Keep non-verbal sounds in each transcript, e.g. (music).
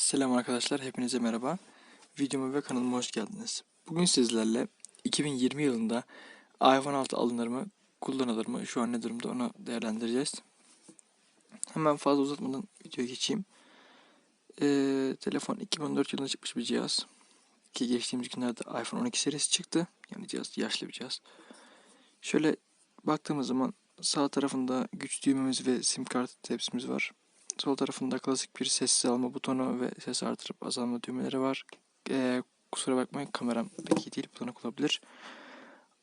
Selam arkadaşlar, hepinize merhaba. Videoma ve kanalıma hoş geldiniz. Bugün sizlerle 2020 yılında iPhone 6 alınır mı, kullanılır mı, şu an ne durumda onu değerlendireceğiz. Hemen fazla uzatmadan videoya geçeyim. Ee, telefon 2014 yılında çıkmış bir cihaz. Ki geçtiğimiz günlerde iPhone 12 serisi çıktı. Yani cihaz yaşlı bir cihaz. Şöyle baktığımız zaman sağ tarafında güç düğmemiz ve sim kart tepsimiz var. Sol tarafında klasik bir ses alma butonu ve ses artırıp azalma düğmeleri var. Ee, kusura bakmayın kameram pek iyi değil butonu kullanabilir.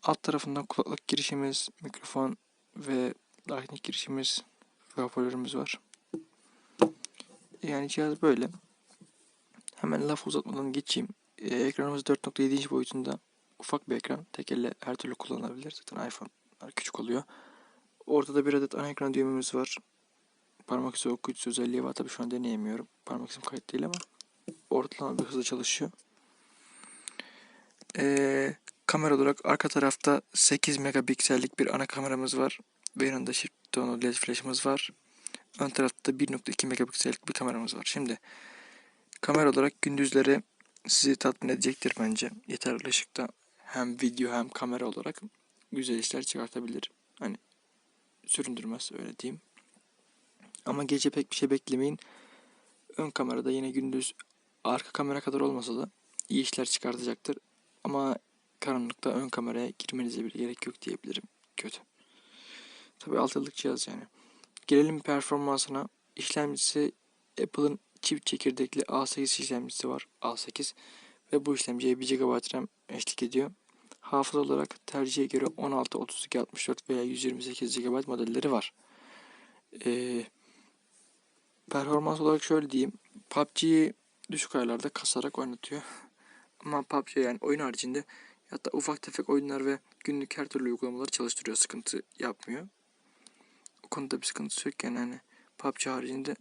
Alt tarafında kulaklık girişimiz, mikrofon ve Lightning girişimiz ve hoparlörümüz var. Yani cihaz böyle. Hemen laf uzatmadan geçeyim. Ee, ekranımız 4.7 inç boyutunda. Ufak bir ekran. Tek elle her türlü kullanılabilir. Zaten iPhone küçük oluyor. Ortada bir adet ana ekran düğmemiz var parmak izi okuyucusu özelliği var. Tabii şu an deneyemiyorum. Parmak izim kayıt değil ama ortalama bir hızla çalışıyor. Ee, kamera olarak arka tarafta 8 megapiksellik bir ana kameramız var. Ve yanında çift tonlu led flash'ımız var. Ön tarafta 1.2 megapiksellik bir kameramız var. Şimdi kamera olarak gündüzleri sizi tatmin edecektir bence. Yeterli ışıkta hem video hem kamera olarak güzel işler çıkartabilir. Hani süründürmez öyle diyeyim. Ama gece pek bir şey beklemeyin. Ön kamerada yine gündüz arka kamera kadar olmasa da iyi işler çıkartacaktır. Ama karanlıkta ön kameraya girmenize bile gerek yok diyebilirim. Kötü. Tabi 6 yıllık cihaz yani. Gelelim performansına. İşlemcisi Apple'ın çift çekirdekli A8 işlemcisi var. A8. Ve bu işlemciye 1 GB RAM eşlik ediyor. Hafıza olarak tercihe göre 16, 32, 64 veya 128 GB modelleri var. Ee, performans olarak şöyle diyeyim. PUBG'yi düşük ayarlarda kasarak oynatıyor. (laughs) Ama PUBG yani oyun haricinde hatta ufak tefek oyunlar ve günlük her türlü uygulamaları çalıştırıyor. Sıkıntı yapmıyor. O konuda bir sıkıntı yok yani hani PUBG haricinde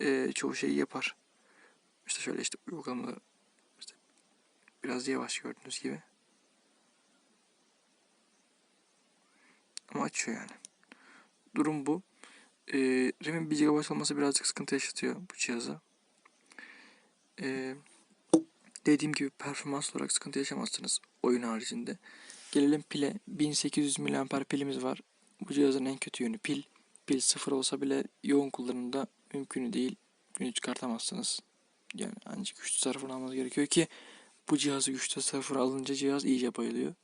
e, çoğu şeyi yapar. İşte şöyle işte uygulamalar işte biraz yavaş gördüğünüz gibi. Ama açıyor yani. Durum bu. E, RAM'in 1 GB olması birazcık sıkıntı yaşatıyor bu cihaza. E, dediğim gibi performans olarak sıkıntı yaşamazsınız oyun haricinde. Gelelim pile. 1800 mAh pilimiz var. Bu cihazın en kötü yönü pil. Pil sıfır olsa bile yoğun kullanımda mümkün değil. Günü çıkartamazsınız. Yani ancak güçlü tarafını almanız gerekiyor ki bu cihazı güçlü tarafına alınca cihaz iyice bayılıyor.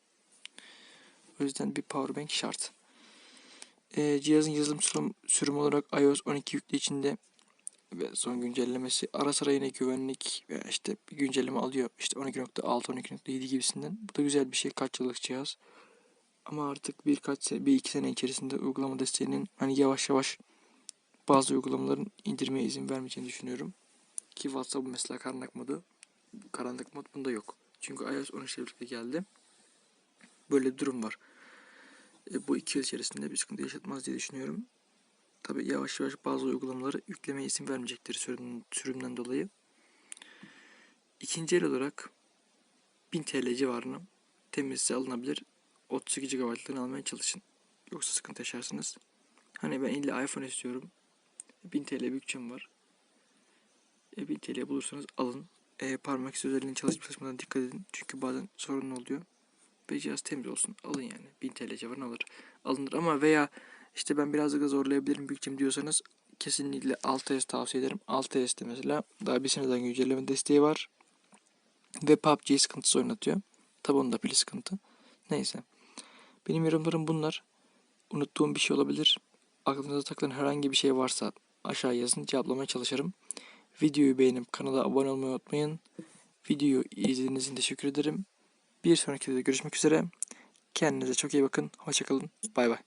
O yüzden bir powerbank şart. E, cihazın yazılım sürüm, sürümü olarak iOS 12 yüklü içinde ve son güncellemesi ara sıra yine güvenlik ve işte bir güncelleme alıyor. İşte 12.6, 12.7 gibisinden. Bu da güzel bir şey. Kaç yıllık cihaz. Ama artık birkaç sene, bir iki sene içerisinde uygulama desteğinin hani yavaş yavaş bazı uygulamaların indirmeye izin vermeyeceğini düşünüyorum. Ki WhatsApp mesela karanlık modu. Karanlık mod bunda yok. Çünkü iOS 13 birlikte geldi. Böyle bir durum var. E, bu iki yıl içerisinde bir sıkıntı yaşatmaz diye düşünüyorum. Tabi yavaş yavaş bazı uygulamaları yüklemeye izin vermeyecektir sürüm, sürümden dolayı. İkinci el olarak 1000 TL civarına temizse alınabilir 32 GB'lığını almaya çalışın. Yoksa sıkıntı yaşarsınız. Hani ben illa iPhone istiyorum. 1000 TL bütçem var. E, 1000 TL bulursanız alın. E, parmak izi özelliğinin çalışıp çalışmadan dikkat edin. Çünkü bazen sorun oluyor. Ve cihaz temiz olsun. Alın yani. 1000 TL civarına alır. Alınır ama veya işte ben birazcık da zorlayabilirim bütçem diyorsanız kesinlikle 6S tavsiye ederim. 6S'te mesela daha bir seneden güncelleme desteği var. Ve PUBG sıkıntısı oynatıyor. Tabi onda pili sıkıntı. Neyse. Benim yorumlarım bunlar. Unuttuğum bir şey olabilir. Aklınıza takılan herhangi bir şey varsa aşağı yazın cevaplamaya çalışırım. Videoyu beğenip kanala abone olmayı unutmayın. Videoyu izlediğiniz için teşekkür ederim. Bir sonraki videoda görüşmek üzere. Kendinize çok iyi bakın. Hoşçakalın. Bay bay.